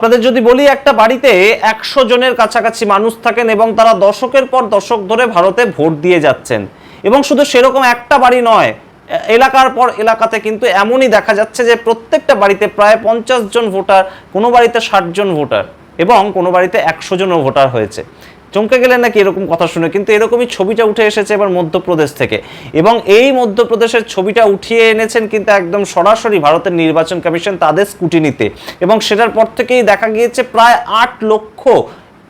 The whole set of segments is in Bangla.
আপনাদের যদি বলি, একটা বাড়িতে একশো জনের কাছাকাছি মানুষ থাকেন এবং তারা দশকের পর দশক ধরে ভারতে ভোট দিয়ে যাচ্ছেন। এবং শুধু সেরকম একটা বাড়ি নয়, এলাকার পর এলাকাতে কিন্তু এমনই দেখা যাচ্ছে যে প্রত্যেকটা বাড়িতে প্রায় পঞ্চাশ জন ভোটার, কোনো বাড়িতে ষাট জন ভোটার এবং কোনো বাড়িতে একশো জনও ভোটার হয়েছে। চমকে গেলেন নাকি এরকম কথা শুনে, কিন্তু এরকমই ছবিটা উঠে এসেছে এবার মধ্যপ্রদেশ থেকে। এবং এই মধ্যপ্রদেশের ছবিটা উঠিয়ে এনেছেন কিন্তু একদম সরাসরি ভারতের নির্বাচন কমিশন তাদের স্কুটিনিতে। এবং সেটার পর থেকেই দেখা গিয়েছে প্রায় আট লক্ষ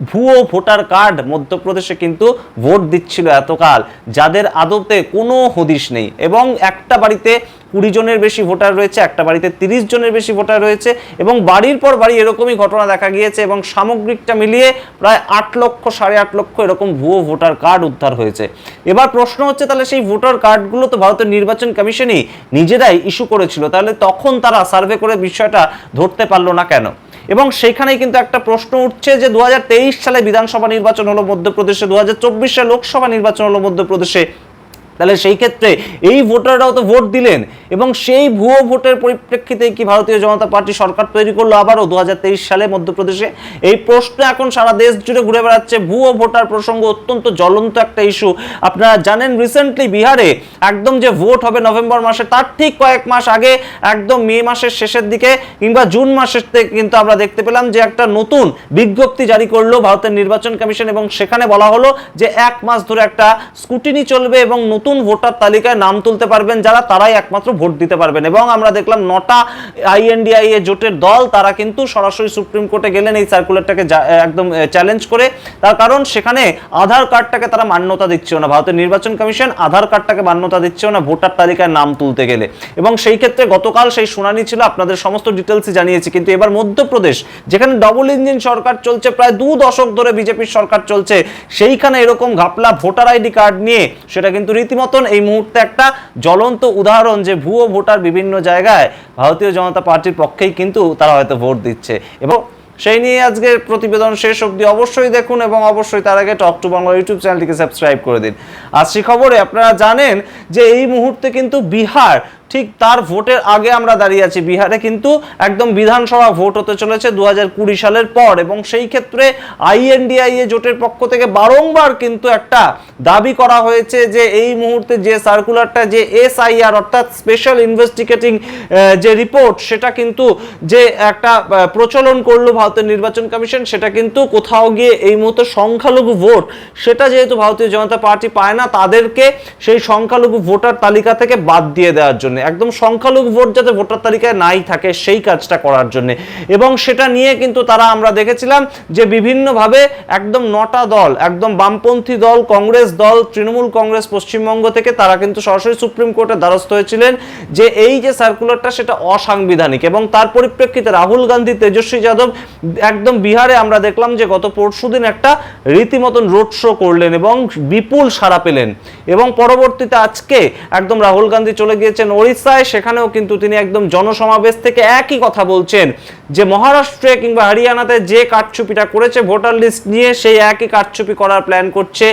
ভুয়ো ভোটার কার্ড মধ্যপ্রদেশে কিন্তু ভোট দিচ্ছিল এতকাল, যাদের আদতে কোনো হদিশ নেই। এবং একটা বাড়িতে কুড়ি জনের বেশি ভোটার রয়েছে, একটা বাড়িতে তিরিশ জনের বেশি ভোটার রয়েছে, এবং বাড়ির পর বাড়ি এরকমই ঘটনা দেখা গিয়েছে, এবং সামগ্রিকটা মিলিয়ে প্রায় আট লক্ষ, সাড়ে আট লক্ষ এরকম ভুয়ো ভোটার কার্ড উদ্ধার হয়েছে। এবার প্রশ্ন হচ্ছে, তাহলে সেই ভোটার কার্ডগুলো তো ভারতের নির্বাচন কমিশনই নিজেরাই ইস্যু করেছিল, তাহলে তখন তারা সার্ভে করে বিষয়টা ধরতে পারল না কেন? এবং সেখানেই কিন্তু একটা প্রশ্ন উঠছে যে দু হাজার তেইশ সালে বিধানসভা নির্বাচন হলো মধ্যপ্রদেশে দু সালে লোকসভা নির্বাচন হলো মধ্যপ্রদেশে। তাহলে সেই ক্ষেত্রে এই ভোটাররাও তো ভোট দিলেন এবং সেই ভুয়ো ভোটের পরিপ্রেক্ষিতে কি ভারতীয় জনতা পার্টি সরকার তৈরি করল আবারও দুহাজার তেইশ সালে মধ্যপ্রদেশে? এই প্রশ্ন এখন সারা দেশ জুড়ে ঘুরে বেড়াচ্ছে ভুয়ো ভোটার প্রসঙ্গ অত্যন্ত জ্বলন্ত একটা ইস্যু আপনারা জানেন রিসেন্টলি বিহারে একদম যে ভোট হবে নভেম্বর মাসে, তার ঠিক কয়েক মাস আগে, একদম মে মাসের শেষের দিকে কিংবা জুন মাসের কিন্তু আমরা দেখতে পেলাম যে একটা নতুন বিজ্ঞপ্তি জারি করল ভারতের নির্বাচন কমিশন এবং সেখানে বলা হলো যে এক মাস ধরে একটা স্কুটিনি চলবে এবং নতুন ভোটার তালিকায় নাম তুলতে পারবেন যারা, তারাই একমাত্র ভোট দিতে পারবেন। এবং আমরা দেখলাম নটা আইএনডিআই এ জোটের দল, তারা কিন্তু সরাসরি সুপ্রিম কোর্টে গেলেন এই সার্কুলারটাকে একদম চ্যালেঞ্জ করে। তার কারণ সেখানে আধার কার্ডটাকে তারা মান্যতা দিচ্ছেও না। ভারতের নির্বাচন কমিশন আধার কার্ডটাকে মান্যতা দিচ্ছেও না ভোটার তালিকায় নাম তুলতে গেলে। এবং সেই ক্ষেত্রে গতকাল সেই শুনানি ছিল, আপনাদের সমস্ত ডিটেলসই জানিয়েছি। কিন্তু এবার মধ্যপ্রদেশ, যেখানে ডবল ইঞ্জিন সরকার চলছে, প্রায় দু দশক ধরে বিজেপির সরকার চলছে, সেইখানে এরকম ঘাপলা ভোটার আইডি কার্ড নিয়ে, সেটা কিন্তু রীতিমতন এই মুহূর্তে একটা জ্বলন্ত উদাহরণ যে ভুয়ো ভোটার বিভিন্ন জায়গায় ভারতীয় জনতা পার্টির পক্ষেই কিন্তু তারা হয়তো ভোট দিচ্ছে। এবং সেই নিয়ে আজকের প্রতিবেদন শেষ অবধি অবশ্যই দেখুন এবং অবশ্যই তার আগে টক টু বাংলা ইউটিউব চ্যানেলটিকে সাবস্ক্রাইব করে দিন। আজ সে খবরে আপনারা জানেন যে এই মুহূর্তে কিন্তু বিহার ঠিক তার ভোটের আগে আমরা দাঁড়িয়ে আছি বিহারে, কিন্তু একদম বিধানসভা ভোট হতে চলেছে দু হাজার কুড়ি সালের পর এবং সেই ক্ষেত্রে আইএনডিআই এ জোটের পক্ষ থেকে বারংবার কিন্তু একটা দাবি করা হয়েছে যে এই মুহূর্তে যে সার্কুলারটা, যে এসআইআর অর্থাৎ স্পেশাল ইনভেস্টিগেটিং যে রিপোর্ট, সেটা কিন্তু যে একটা প্রচলন করল ভারতের নির্বাচন কমিশন, সেটা কিন্তু কোথাও গিয়ে এই মুহূর্তে সংখ্যালঘু ভোট, সেটা যেহেতু ভারতীয় জনতা পার্টি পায় না তাদেরকে সেই সংখ্যালঘু ভোটার তালিকা থেকে বাদ দিয়ে দেওয়ার জন্য। একদম সংখ্যালঘু ভোট যাতে ভোটার তালিকায় নাই থাকে সেই কাজটা করার জন্য। এবং সেটা নিয়ে কিন্তু তারা আমরা দেখেছিলাম যে বিভিন্নভাবে একদম নটা দল, একদম বামপন্থী দল, কংগ্রেস দল, তৃণমূল কংগ্রেস পশ্চিমবঙ্গ থেকে তারা কিন্তু সরাসরি সুপ্রিম কোর্টের দ্বারস্থ হয়েছিলেন যে এই যে সার্কুলারটা সেটা অসাংবিধানিক এবং তার পরিপ্রেক্ষিতে রাহুল গান্ধী, তেজস্বী যাদব একদম বিহারে আমরা দেখলাম যে গত পরশুদিন একটা রীতিমতন রোড শো করলেন এবং বিপুল সাড়া পেলেন। এবং পরবর্তীতে আজকে একদম রাহুল গান্ধী চলে গিয়েছেন ওড়িশায় সেখানেও কিন্তু তিনি একদম জনসমাবেশ থেকে একই কথা বলছেন যে মহারাষ্ট্রে কিংবা হরিয়ানাতে যে কারচুপিটা করেছে ভোটার লিস্ট নিয়ে, সেই একই কারচুপি করার প্ল্যান করছে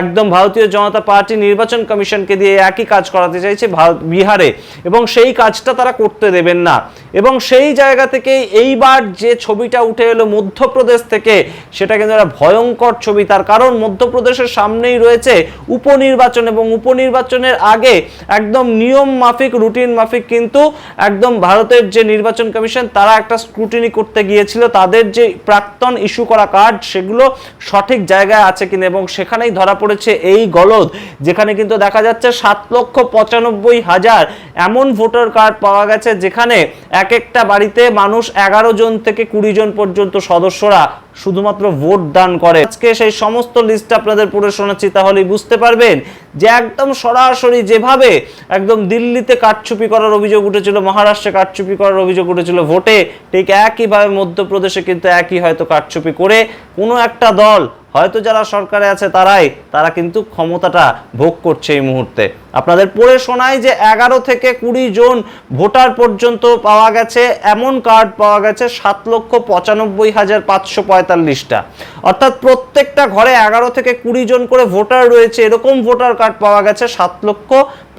একদম ভারতীয় জনতা পার্টি নির্বাচন কমিশনকে দিয়ে একই কাজ করাতে চাইছে বিহারে। এবং সেই কাজটা তারা করতে দেবেন না। এবং সেই জায়গা থেকে এইবার যে ছবিটা উঠে এলো মধ্যপ্রদেশ থেকে, সেটা কিন্তু একটা ভয়ঙ্কর ছবি। তার কারণ মধ্যপ্রদেশের সামনেই রয়েছে উপনির্বাচন এবং উপনির্বাচনের আগে একদম নিয়ম মাফিক রুটিন মাফিক কিন্তু একদম ভারতের যে নির্বাচন কমিশন, তারা একটা স্ক্রুটিনি করতে গিয়েছিল। তাদের যে প্রাক্তন ইস্যু করা কার্ড সেগুলো সঠিক জায়গায় আছে কিনা এবং সেখানেই ধরা পড়েছে এই গলদ, যেখানে কিন্তু দেখা যাচ্ছে সাত লক্ষ পঁচানব্বই হাজার এমন ভোটার কার্ড পাওয়া গেছে, যেখানে এক একটা বাড়িতে মানুষ এগারো জন থেকে কুড়ি জন পর্যন্ত সদস্যরা শুধুমাত্র ভোট দান করে। আজকে সেই সমস্ত লিস্ট আপনাদের পড়ে শোনাচ্ছি, তাহলেই বুঝতে পারবেন যে একদম সরাসরি যেভাবে একদম দিল্লিতে কাটছুপি করার অভিযোগ উঠেছিল, মহারাষ্ট্রে কাটছুপি করার অভিযোগ উঠেছিল, ভোটে ঠিক একইভাবে মধ্যপ্রদেশে কিন্তু একই হয়তো কাটছুপি করে কোনো একটা দল হয়তো যারা সরকারে আছে তারাই, তারা কিন্তু ক্ষমতাটা ভোগ করছে এই মুহূর্তে। আপনাদের পড়ে শোনায় যে এগারো থেকে কুড়ি জন ভোটার পর্যন্ত পাওয়া গেছে, এমন কার্ড পাওয়া গেছে সাত লক্ষ পঁচানব্বই হাজার পাঁচশো পঁয়তাল্লিশটা। অর্থাৎ প্রত্যেকটা ঘরে এগারো থেকে কুড়ি জন করে ভোটার রয়েছে, এরকম ভোটার কার্ড পাওয়া গেছে সাত লক্ষ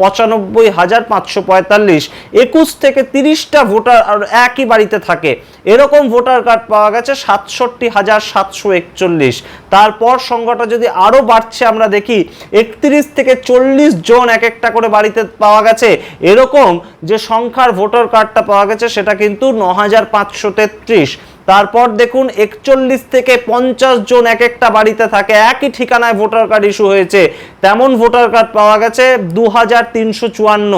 পঁচানব্বই হাজার পাঁচশো পঁয়তাল্লিশ। একুশ থেকে তিরিশটা ভোটার আর একই বাড়িতে থাকে। এরকম ভোটার কার্ড পাওয়া গেছে সাতষট্টি হাজার সাতশো একচল্লিশ। তারপর সংখ্যাটা যদি আরও বাড়ছে, আমরা দেখি একত্রিশ থেকে চল্লিশ জন এক একটা করে বাড়িতে পাওয়া গেছে। এরকম যে সংখ্যার ভোটার কার্ডটা পাওয়া গেছে, সেটা কিন্তু ন হাজার পাঁচশো তেত্রিশ। তারপর দেখুন একচল্লিশ থেকে পঞ্চাশ জন এক একটা বাড়িতে থাকে। একই ঠিকানায় ভোটার কার্ড ইস্যু হয়েছে। তেমন ভোটার কার্ড পাওয়া গেছে দু হাজার তিনশো চুয়ান্ন।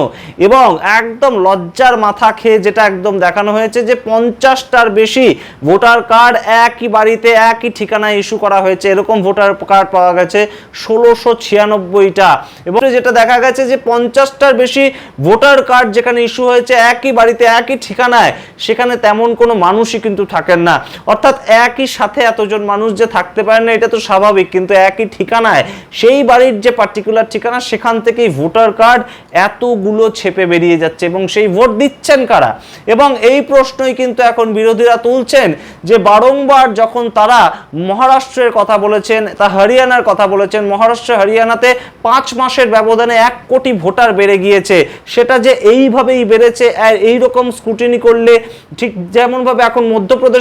এবং একদম লজ্জার মাথা খেয়ে যেটা একদম দেখানো হয়েছে যে পঞ্চাশটার বেশি ভোটার কার্ড একই বাড়িতে একই ঠিকানায় ইস্যু করা হয়েছে। এরকম ভোটার কার্ড পাওয়া গেছে ষোলোশো ছিয়ানব্বইটা। এবং যেটা দেখা গেছে যে পঞ্চাশটার বেশি ভোটার কার্ড যেখানে ইস্যু হয়েছে একই বাড়িতে একই ঠিকানায়, সেখানে তেমন কোনো মানুষই কিন্তু থাকেন না। অর্থাৎ একই সাথে এতজন মানুষ যে থাকতে পারেন না, এটা তো স্বাভাবিক, কিন্তু একই ঠিকানায় সেই বাড়ির যে পার্টিকুলার ঠিকানা, সেখান থেকেই ভোটার কার্ড এতগুলো ছেপে বেরিয়ে যাচ্ছে এবং সেই ভোট দিচ্ছেন কারা? এবং এই প্রশ্নই কিন্তু এখন বিরোধীরা তুলছেন যে বারংবার যখন তারা মহারাষ্ট্রের কথা বলেছেন, তা হরিয়ানার কথা বলেছেন, মহারাষ্ট্র, হরিয়ানাতে পাঁচ মাসের ব্যবধানে এক কোটি ভোটার বেড়ে গিয়েছে। সেটা যে এইভাবেই বেড়েছে এইরকম স্ক্রুটিনি করলে ঠিক যেমনভাবে এখন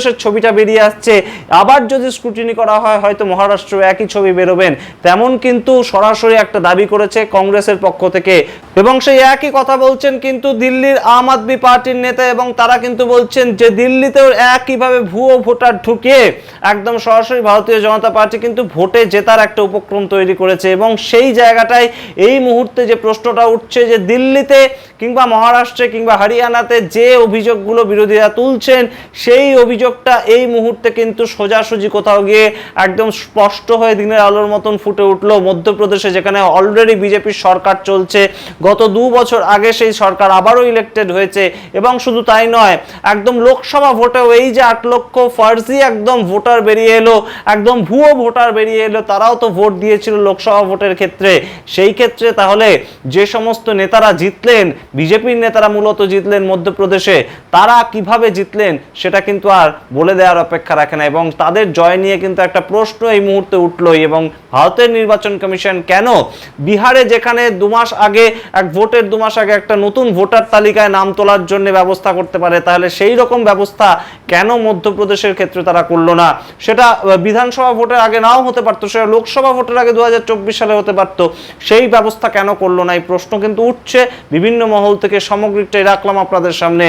মধ্যপ্রদেশের ছবিটা বেরিয়ে আসছে। আবার যদি স্ক্রুটিনি করা হয়, হয়তো মহারাষ্ট্র একই ছবি বেরোবেন। তেমন কিন্তু সরাসরি একটা দাবি করেছে কংগ্রেসের পক্ষ থেকে। এবং সেই একই কথা বলছেন কিন্তু দিল্লির আম আদমি পার্টির নেতা এবং তারা কিন্তু বলছেন যে দিল্লিতেও একইভাবে ভুয়ো ভোটার ঢুকিয়ে একদম সরাসরি ভারতীয় জনতা পার্টি কিন্তু ভোটে জেতার একটা উপক্রম তৈরি করেছে। এবং সেই জায়গাটায় এই মুহূর্তে যে প্রশ্নটা উঠছে যে দিল্লিতে কিংবা মহারাষ্ট্রে কিংবা হরিয়ানাতে যে অভিযোগগুলো বিরোধীরা তুলছেন, সেই অভিযোগটা এই মুহূর্তে কিন্তু সোজাসুজি কোথাও গিয়ে একদম স্পষ্ট হয়ে দিনের আলোর মতন ফুটে উঠল মধ্যপ্রদেশে, যেখানে অলরেডি বিজেপির সরকার চলছে। গত দু বছর আগে সেই সরকার আবারও ইলেক্টেড হয়েছে এবং শুধু তাই নয়, একদম লোকসভা ভোটেও এই যে আট লক্ষ ফার্জি একদম ভোটার বেরিয়ে এলো, একদম ভুয়ো ভোটার বেরিয়ে এলো, তারাও তো ভোট দিয়েছিল লোকসভা ভোটের ক্ষেত্রে। সেই ক্ষেত্রে তাহলে যে সমস্ত নেতারা জিতলেন বিজেপির নেতারা মূলত জিতলেন মধ্যপ্রদেশে। তারা কীভাবে জিতলেন, সেটা কিন্তু আর বলে দেওয়ার অপেক্ষা রাখে না এবং তাদের জয় নিয়ে কিন্তু একটা প্রশ্ন এই মুহূর্তে উঠলই এবং ভারতের নির্বাচন কমিশন কেন? বিহারে যেখানে দু মাস আগে, এক ভোটের দু মাস আগে একটা নতুন ভোটার তালিকায় নাম তোলার জন্য ব্যবস্থা করতে পারে, তাহলে সেই রকম ব্যবস্থা কেন মধ্যপ্রদেশের ক্ষেত্রে তারা করল না? সেটা বিধানসভা ভোটের আগে নাও হতে পারতো, সেটা লোকসভা ভোটের আগে দু হাজার চব্বিশ সালে হতে পারতো। সেই ব্যবস্থা কেন করল না? এই প্রশ্ন কিন্তু উঠছে বিভিন্ন মহল। থেকে সামগ্রিকটাই রাখলাম আপনাদের সামনে।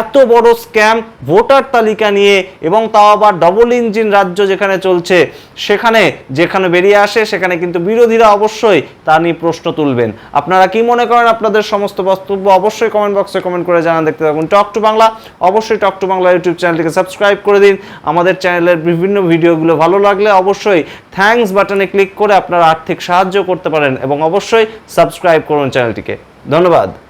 এত বড় স্ক্যাম, ভোটার তালিকা নিয়ে এবং তাও আবার ডবল ইঞ্জিন রাজ্য যেখানে চলছে, সেখানে যেখানে বেরিয়ে আসে, সেখানে কিন্তু বিরোধীরা অবশ্যই তা নিয়ে প্রশ্ন তুলবেন। আপনারা কি মনে করেন আপনাদের সমস্ত বক্তব্য অবশ্যই কমেন্ট বক্সে কমেন্ট করে জানান, দেখতে থাকুন টক টু বাংলা। অবশ্যই টক টু বাংলা ইউটিউব চ্যানেলটিকে সাবস্ক্রাইব করে দিন। আমাদের চ্যানেলের বিভিন্ন ভিডিওগুলো ভালো লাগলে অবশ্যই থ্যাঙ্কস বাটনে ক্লিক করে আপনারা আর্থিক সাহায্য করতে পারেন এবং অবশ্যই সাবস্ক্রাইব করুন চ্যানেলটিকে। ধন্যবাদ।